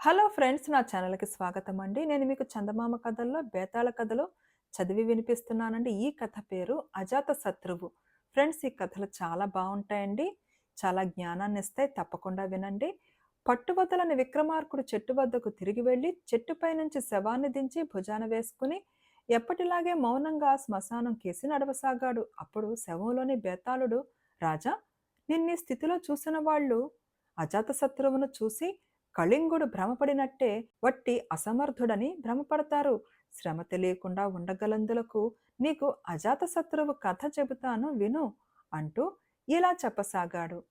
Hello friends నా ఛానల్కి స్వాగతం అండి నేను మీకు చందమామ కథల్లో బేతాళ కథలో చదివి వినిపిస్తున్నానండి. ఈ కథ పేరు అజాత శత్రువు. ఫ్రెండ్స్ ఈ కథలు చాలా బాగుంటాయండి. చాలా జ్ఞానాన్ని ఇస్తాయి. తప్పకుండా వినండి. పట్టువదలని విక్రమార్కుడు చెట్టు వద్దకు తిరిగి వెళ్ళి చెట్టుపై నుంచి శవాన్ని దించి భుజాన వేసుకుని ఎప్పటిలాగే మౌనంగా శ్మశానం కేసి నడవసాగాడు. అప్పుడు శవంలోని బేతాళుడు రాజా నిన్నీ స్థితిలో చూసిన వాళ్ళు అజాత శత్రువును చూసి కళింగుడు భ్రమపడినట్టే వట్టి అసమర్థుడని భ్రమపడతారు. శ్రమ తెలియకుండా ఉండగలందులకు నీకు అజాతశత్రువు కథ చెబుతాను విను అంటూ ఇలా చెప్పసాగాడు.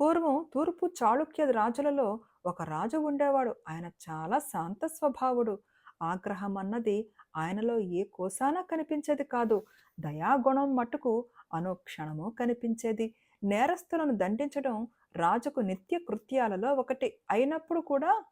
పూర్వం తూర్పు చాళుక్య రాజులలో ఒక రాజు ఉండేవాడు. ఆయన చాలా శాంత స్వభావుడు. ఆగ్రహం అన్నది ఆయనలో ఏ కోసాన కనిపించేది కాదు. దయాగుణం మటుకు అనుక్షణము కనిపించేది. నేరస్తులను దండించడం రాజుకు నిత్య కృత్యాలలో ఒకటి. అయినప్పుడు కూడా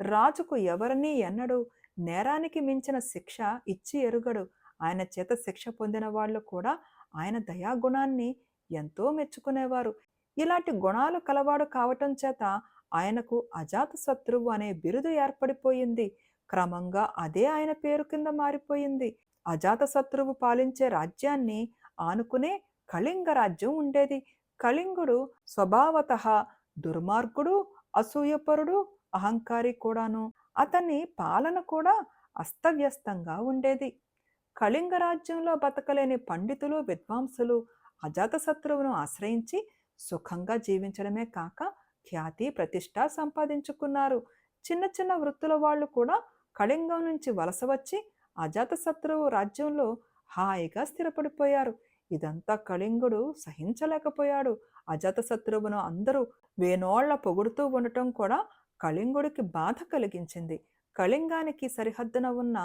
రాజుకు ఎవరిని ఎన్నడు నేరానికి మించిన శిక్ష ఇచ్చి ఎరుగడు. ఆయన చేత శిక్ష పొందిన వాళ్ళు కూడా ఆయన దయాగుణాన్ని ఎంతో మెచ్చుకునేవారు. ఇలాంటి గుణాలు కలవాడు కావటం చేత ఆయనకు అజాత శత్రువు అనే బిరుదు ఏర్పడిపోయింది. క్రమంగా అదే ఆయన పేరు కింద మారిపోయింది. అజాత శత్రువు పాలించే రాజ్యాన్ని ఆనుకునే కళింగ రాజ్యం ఉండేది. కళింగుడు స్వభావత దుర్మార్గుడు అసూయపరుడు అహంకారి కూడాను. అతని పాలన కూడా అస్తవ్యస్తంగా ఉండేది. కళింగ రాజ్యంలో బతకలేని పండితులు విద్వాంసులు అజాతశత్రువును ఆశ్రయించి సుఖంగా జీవించడమే కాక ఖ్యాతి ప్రతిష్ట సంపాదించుకున్నారు. చిన్న చిన్న వృత్తుల వాళ్ళు కూడా కళింగం నుంచి వలస వచ్చి అజాతశత్రువు రాజ్యంలో హాయిగా స్థిరపడిపోయారు. ఇదంతా కళింగుడు సహించలేకపోయాడు. అజాతశత్రువును అందరూ వేనోళ్ళ పొగుడుతూ ఉండటం కూడా కళింగుడికి బాధ కలిగించింది. కళింగానికి సరిహద్దున ఉన్న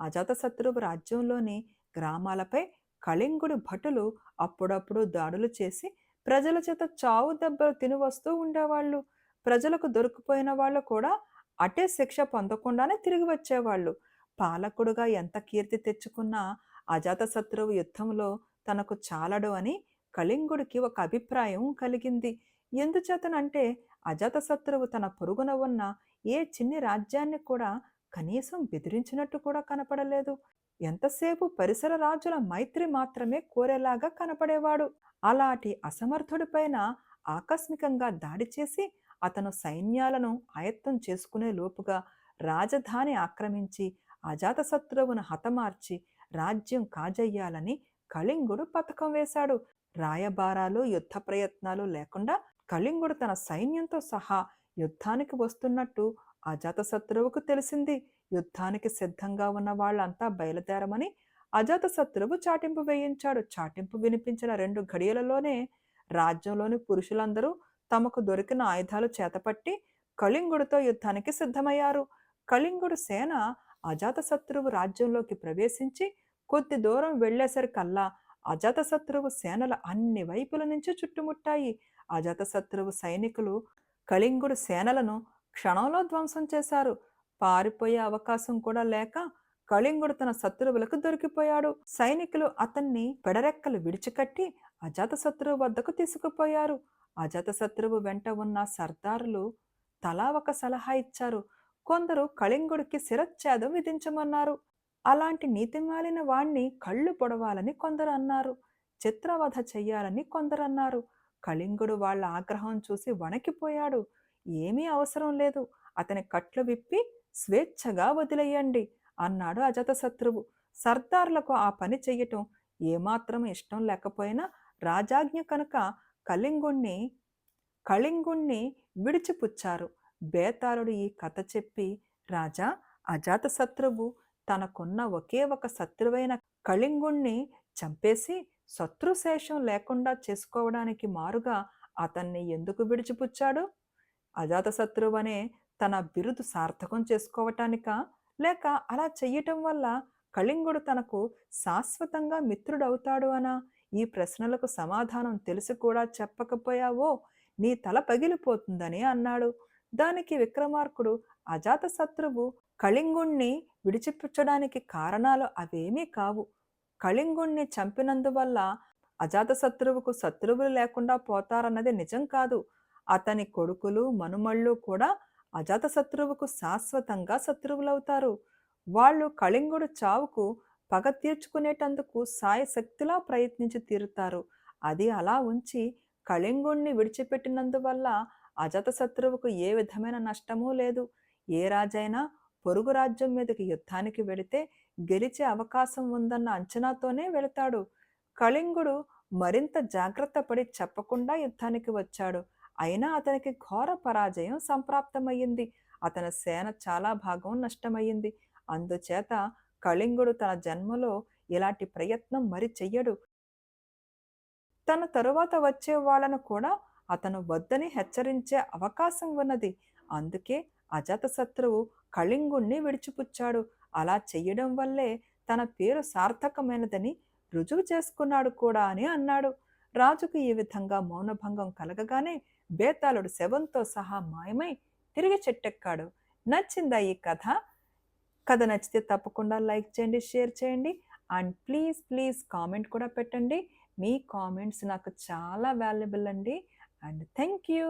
అజాతశత్రువు రాజ్యంలోని గ్రామాలపై కళింగుడు భటులు అప్పుడప్పుడు దాడులు చేసి ప్రజల చేత చావు దెబ్బలు తిని వస్తూ ఉండేవాళ్ళు. ప్రజలకు దొరికిపోయిన వాళ్ళు కూడా అటే శిక్ష పొందకుండానే తిరిగి వచ్చేవాళ్ళు. పాలకుడుగా ఎంత కీర్తి తెచ్చుకున్నా అజాతశత్రువు యుద్ధంలో తనకు చాలడు అని కళింగుడికి ఒక అభిప్రాయం కలిగింది. ఎందుచేతనంటే అజాతశత్రువు తన పొరుగున ఉన్న ఏ చిన్ని రాజ్యాన్ని కూడా కనీసం బెదిరించినట్టు కూడా కనపడలేదు. ఎంతసేపు పరిసర రాజుల మైత్రి మాత్రమే కోరేలాగా కనపడేవాడు. అలాంటి అసమర్థుడిపైన ఆకస్మికంగా దాడి చేసి అతను సైన్యాలను ఆయత్తం చేసుకునే లోపుగా రాజధాని ఆక్రమించి అజాతశత్రువును హతమార్చి రాజ్యం కాజేయాలని కళింగుడు పథకం వేశాడు. రాయబారాలు యుద్ధ ప్రయత్నాలు లేకుండా కళింగుడు తన సైన్యంతో సహా యుద్ధానికి వస్తున్నట్టు అజాతశత్రువుకు తెలిసింది. యుద్ధానికి సిద్ధంగా ఉన్న వాళ్ళంతా బయలుదేరమని అజాతశత్రువు చాటింపు వేయించాడు. చాటింపు వినిపించిన రెండు ఘడియలలోనే రాజ్యంలోని పురుషులందరూ తమకు దొరికిన ఆయుధాలు చేతపట్టి కళింగుడితో యుద్ధానికి సిద్ధమయ్యారు. కళింగుడు సేన అజాతశత్రువు రాజ్యంలోకి ప్రవేశించి కొద్ది దూరం వెళ్ళేసరికల్లా అజాతశత్రువు సేనలు అన్ని వైపుల నుంచి చుట్టుముట్టాయి. అజాతశత్రువు సైనికులు కళింగుడు సేనలను క్షణంలో ధ్వంసం చేశారు. పారిపోయే అవకాశం కూడా లేక కళింగుడు తన శత్రువులకు దొరికిపోయాడు. సైనికులు అతన్ని పెడరెక్కలు విడిచికట్టి అజాతశత్రువు వద్దకు తీసుకుపోయారు. అజాతశత్రువు వెంట ఉన్న సర్దారులు తలా ఒక సలహా ఇచ్చారు. కొందరు కళింగుడికి శిరచ్ఛేదం విధించమన్నారు. అలాంటి నీతిమాలిన వాణ్ణి కళ్ళు పొడవాలని కొందరు అన్నారు చిత్రవధ చెయ్యాలని కొందరు అన్నారు కళింగుడు వాళ్ళ ఆగ్రహం చూసి వణకిపోయాడు. ఏమీ అవసరం లేదు. అతని కట్లు విప్పి స్వేచ్ఛగా వదిలేయండి అన్నాడు అజాతశత్రువు. సర్దార్లకు ఆ పని చెయ్యటం ఏమాత్రం ఇష్టం లేకపోయినా రాజాజ్ఞ కనుక కళింగుణ్ణి కళింగుణ్ణి విడిచిపుచ్చారు. బేతాళుడు ఈ కథ చెప్పి రాజా అజాతశత్రువు తనకున్న ఒకే ఒక శత్రువైన కళింగుణ్ణి చంపేసి శత్రుశేషం లేకుండా చేసుకోవడానికి మారుగా అతన్ని ఎందుకు విడిచిపుచ్చాడు? అజాతశత్రువనే తన బిరుదు సార్థకం చేసుకోవటానిక? లేక అలా చెయ్యటం వల్ల కళింగుడు తనకు శాశ్వతంగా మిత్రుడవుతాడు అనా? ఈ ప్రశ్నలకు సమాధానం తెలిసి కూడా చెప్పకపోయావో? నీ తల పగిలిపోతుందని అన్నాడు. దానికి విక్రమార్కుడు అజాతశత్రువు కళింగుణ్ణి విడిచిపుచ్చడానికి కారణాలు అవేమీ కావు కళింగుణ్ణి చంపినందువల్ల అజాతశత్రువుకు శత్రువులు లేకుండా పోతారన్నది నిజం కాదు అతని కొడుకులు మనుమళ్ళు కూడా అజాతశత్రువుకు శాశ్వతంగా శత్రువులవుతారు. వాళ్ళు కళింగుడు చావుకు పగ తీర్చుకునేటందుకు సాయశక్తిలా ప్రయత్నించి తీరుతారు. అది అలా ఉంచి కళింగుణ్ణి విడిచిపెట్టినందువల్ల అజాతశత్రువుకు ఏ విధమైన నష్టమూ లేదు. ఏ రాజైనా పొరుగు రాజ్యం మీదకి యుద్ధానికి వెళితే గెలిచే అవకాశం ఉందన్న అంచనాతోనే వెళతాడు. కళింగుడు మరింత జాగ్రత్త పడి చెప్పకుండా యుద్ధానికి వచ్చాడు. అయినా అతనికి ఘోర పరాజయం సంప్రాప్తమయ్యింది. అతని సేన చాలా భాగం నష్టమయ్యింది. అందుచేత కళింగుడు తన జన్మలో ఇలాంటి ప్రయత్నం మరి చెయ్యడు. తన తరువాత వచ్చే వాళ్ళను కూడా అతను వద్దని హెచ్చరించే అవకాశం ఉన్నది. అందుకే అజాతశత్రువు కళింగుణ్ణి విడిచిపుచ్చాడు. అలా చెయ్యడం వల్లే తన పేరు సార్థకమైనదని రుజువు చేసుకున్నాడు కూడా అని అన్నాడు. రాజుకు ఈ విధంగా మౌనభంగం కలగగానే బేతాళుడు శవంతో సహా మాయమై తిరిగి చెట్టెక్కాడు. నచ్చిందా ఈ కథ? కథ నచ్చితే తప్పకుండా లైక్ చేయండి, షేర్ చేయండి అండ్ ప్లీజ్ ప్లీజ్ కామెంట్ కూడా పెట్టండి. మీ కామెంట్స్ నాకు చాలా వాల్యుబుల్ అండి. And thank you.